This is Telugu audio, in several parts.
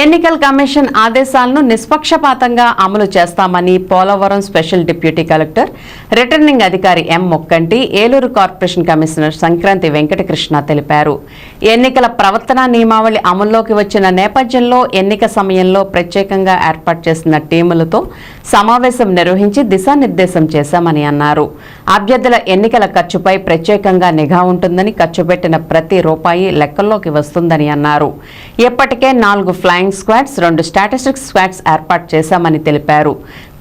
ఎన్నికల కమిషన్ ఆదేశాలను నిష్పక్షపాతంగా అమలు చేస్తామని Polavaram special deputy collector returning అధికారి M Mokkanti Eluru corporation commissioner Sankranti Venkatakrishna తెలిపారు. ఎన్నికల ప్రవర్తన నియమావళి అమల్లోకి వచ్చిన నేపథ్యంలో ఎన్నిక సమయంలో ప్రత్యేకంగా ఏర్పాటు చేసిన టీములతో సమావేశం నిర్వహించి దిశానిర్దేశం చేశామని అన్నారు. అభ్యర్థుల ఎన్నికల ఖర్చుపై ప్రత్యేకంగా నిఘా ఉంటుందని ఖర్చు పెట్టిన ప్రతి రూపాయి లెక్కల్లోకి వస్తుందని అన్నారు. ఇప్పటికే నాలుగు ఫ్లయింగ్ స్క్వాడ్స్ రెండు స్టాటిస్టిక్స్ స్క్వాడ్స్ ఏర్పాటు చేశామని తెలిపారు.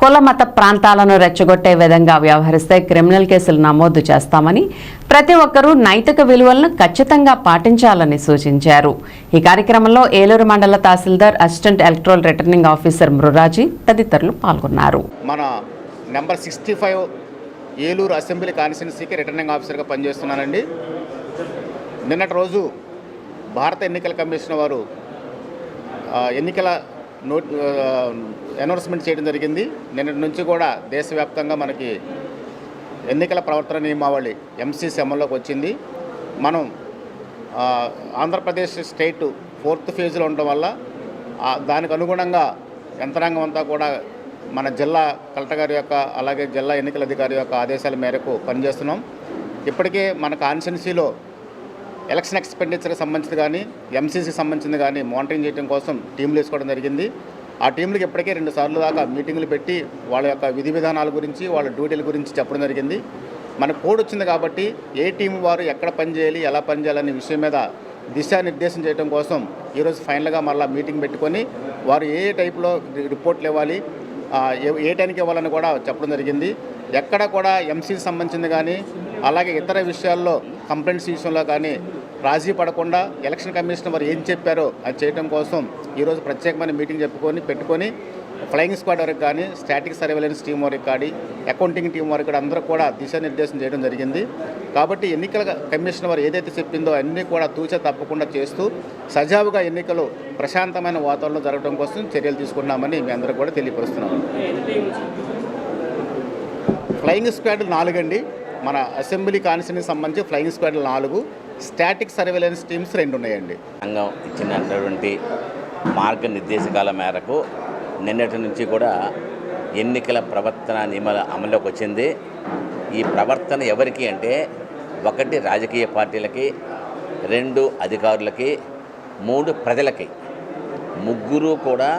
కుల మత ప్రాంతాలను రెచ్చగొట్టే విధంగా వ్యవహరిస్తే క్రిమినల్ కేసులు నమోదు చేస్తామని ప్రతి ఒక్కరూ నైతిక విలువలను ఖచ్చితంగా పాటించాలని సూచించారు. ఈ కార్యక్రమంలో ఏలూరు మండల తహసీల్దార్ అసిస్టెంట్ ఎలక్ట్రల్ రిటర్నింగ్ ఆఫీసర్ మృరాజీ తదితరులు పాల్గొన్నారు. మన number sixty five Eluru assembly కాన్స్టిట్యున్సీకి రిటర్నింగ్ ఆఫీసర్గా పనిచేస్తున్నానండి. నిన్నటి రోజు భారత ఎన్నికల కమిషన్ వారు ఎన్నికల నోట్ అనౌన్స్మెంట్ చేయడం జరిగింది. నిన్నటి నుంచి కూడా దేశవ్యాప్తంగా మనకి ఎన్నికల ప్రవర్తన నియమావళి ఎంసీసీ అమల్లోకి వచ్చింది. మనం ఆంధ్రప్రదేశ్ స్టేట్ ఫోర్త్ ఫేజ్లో ఉండడం వల్ల దానికి అనుగుణంగా యంత్రాంగం అంతా కూడా మన జిల్లా కలెక్టర్ గారి యొక్క అలాగే జిల్లా ఎన్నికల అధికారి యొక్క ఆదేశాల మేరకు పనిచేస్తున్నాం. ఇప్పటికే మన కాన్స్టిట్యున్సీలో ఎలక్షన్ ఎక్స్పెండిచర్కి సంబంధించి కానీ ఎంసీసీకి సంబంధించింది కానీ మానిటరింగ్ చేయడం కోసం టీంలు వేసుకోవడం జరిగింది. ఆ టీంలకు ఇప్పటికే రెండు సార్లు దాకా మీటింగులు పెట్టి వాళ్ళ యొక్క విధి విధానాల గురించి వాళ్ళ డ్యూటీల గురించి చెప్పడం జరిగింది. మన కోడ్ వచ్చింది కాబట్టి ఏ టీం వారు ఎక్కడ పనిచేయాలి ఎలా పనిచేయాలనే విషయం మీద దిశానిర్దేశం చేయడం కోసం ఈరోజు ఫైనల్గా మళ్ళీ మీటింగ్ పెట్టుకొని వారు ఏ టైప్లో రిపోర్ట్లు ఇవ్వాలి ఏ- టైంకి ఇవ్వాలని కూడా చెప్పడం జరిగింది. ఎక్కడ కూడా ఎంసీకి సంబంధించింది కానీ అలాగే ఇతర విషయాల్లో కంప్లైంట్స్ విషయంలో కానీ రాజీ పడకుండా ఎలక్షన్ కమిషన్ వారు ఏం చెప్పారో అది చేయడం కోసం ఈరోజు ప్రత్యేకమైన మీటింగ్ చెప్పుకొని పెట్టుకొని ఫ్లయింగ్ స్క్వాడ్ వరకు కానీ స్టాటిక్ సర్వేలెన్స్ టీం వరకు కానీ అకౌంటింగ్ టీం వరకు కూడా అందరూ కూడా దిశానిర్దేశం చేయడం జరిగింది. కాబట్టి ఎన్నికల కమిషన్ వారు ఏదైతే చెప్పిందో అన్నీ కూడా తూచ తప్పకుండా చేస్తూ సజావుగా ఎన్నికలు ప్రశాంతమైన వాతావరణంలో జరగడం కోసం చర్యలు తీసుకున్నామని మీ అందరూ కూడా తెలియపరుస్తున్నాము ఫ్లయింగ్ స్క్వాడ్ నాలుగండి. మన అసెంబ్లీ కాన్స్టిట్యూన్సీకి సంబంధించి ఫ్లయింగ్ స్క్వాడ్ నాలుగు స్టాటిక్ సర్వేలెన్స్ టీమ్స్ రెండు ఉన్నాయండి సంఘం ఇచ్చినటువంటి మార్గనిర్దేశకాల మేరకు నిన్నటి నుంచి కూడా ఎన్నికల ప్రవర్తన నియమాల అమల్లోకి వచ్చింది. ఈ ప్రవర్తన ఎవరికి అంటే ఒకటి రాజకీయ పార్టీలకి రెండు అధికారులకి మూడు ప్రజలకి. ముగ్గురు కూడా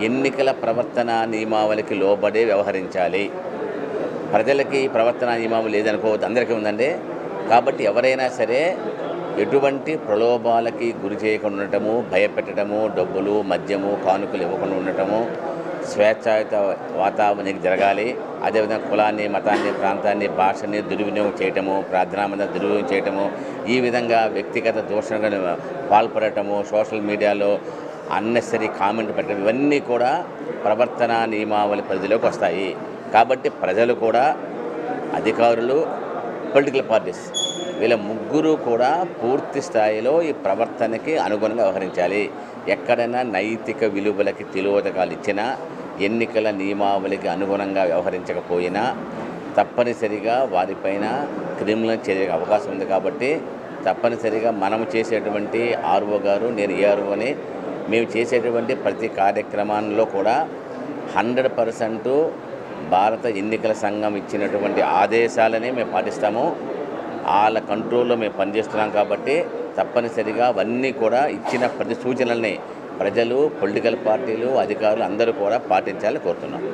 ఎన్నికల ప్రవర్తన నియమావళికి లోబడే వ్యవహరించాలి. ప్రజలకి ప్రవర్తన నియమం లేదనుకోవద్దు. అందరికీ ఉందండి. కాబట్టి ఎవరైనా సరే ఎటువంటి ప్రలోభాలకి గురి చేయకుండా ఉండటము భయపెట్టడము డబ్బులు మద్యము కానుకలు ఇవ్వకుండా ఉండటము స్వేచ్ఛాయుత వాతావరణానికి జరగాలి. అదేవిధంగా కులాన్ని మతాన్ని ప్రాంతాన్ని భాషని దుర్వినియోగం చేయటము ప్రార్థనా మీద దుర్వినియోగం చేయటము ఈ విధంగా వ్యక్తిగత దూషణగా పాల్పడటము సోషల్ మీడియాలో అన్నెసరీ కామెంట్ పెట్టడం ఇవన్నీ కూడా ప్రవర్తన నియమావళి పరిధిలోకి వస్తాయి. కాబట్టి ప్రజలు కూడా అధికారులు పొలిటికల్ పార్టీస్ వీళ్ళ ముగ్గురు కూడా పూర్తి స్థాయిలో ఈ ప్రవర్తనకి అనుగుణంగా వ్యవహరించాలి. ఎక్కడైనా నైతిక విలువలకి తిలోదకాలు ఇచ్చినా ఎన్నికల నియమావళికి అనుగుణంగా వ్యవహరించకపోయినా తప్పనిసరిగా వారిపైన క్రిమినల్ చర్యకు అవకాశం ఉంది కాబట్టి తప్పనిసరిగా మనము చేసేటువంటి ఆర్ఓ గారు నేను ఏఆర్ఓని మేము చేసేటువంటి ప్రతి కార్యక్రమాల్లో కూడా హండ్రెడ్ పర్సెంట్ భారత ఎన్నికల సంఘం ఇచ్చినటువంటి ఆదేశాలనే మేము పాటిస్తాము. వాళ్ళ కంట్రోల్లో మేము పనిచేస్తున్నాం కాబట్టి తప్పనిసరిగా అవన్నీ కూడా ఇచ్చిన ప్రతి సూచనల్ని ప్రజలు పొలిటికల్ పార్టీలు అధికారులు అందరూ కూడా పాటించాలని కోరుతున్నాం.